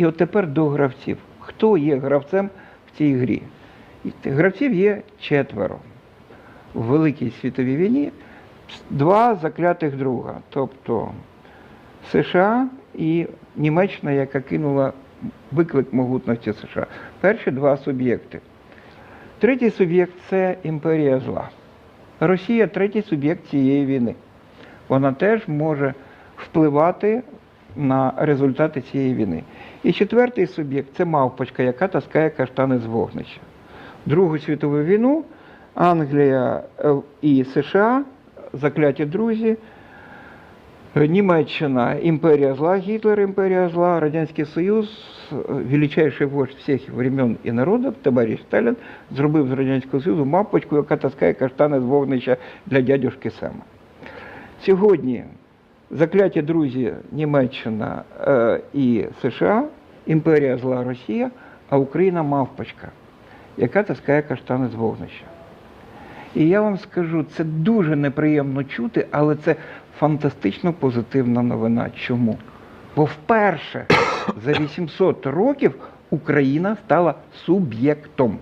І от тепер до гравців. Хто є гравцем в цій грі? Гравців є четверо. У Великій світовій війні два заклятих друга. Тобто США і Німеччина, яка кинула виклик могутності США. Перші два суб'єкти. Третій суб'єкт це імперія зла. Росія третій суб'єкт цієї війни. Вона теж може впливати на результати цієї війни. І четвертий суб'єкт це мавпочка, яка таскає каштани з вогнища. Другу світову війну Англія е, і США, закляті друзі, Німеччина імперія зла, Гітлер імперія зла, Радянський Союз, величайший вождь всіх времен і народів, товариш Сталін, зробив з Радянського Союзу мапочку, яка таскає каштани з вогнища для дядюшки Сема. Сьогодні закляті друзі Німеччина е, і США, імперія зла Росія, а Україна мавпочка, яка таскає каштани з вогнища. І я вам скажу, це дуже неприємно чути, але це фантастично позитивна новина. Чому? Бо вперше за 800 років Україна стала суб'єктом.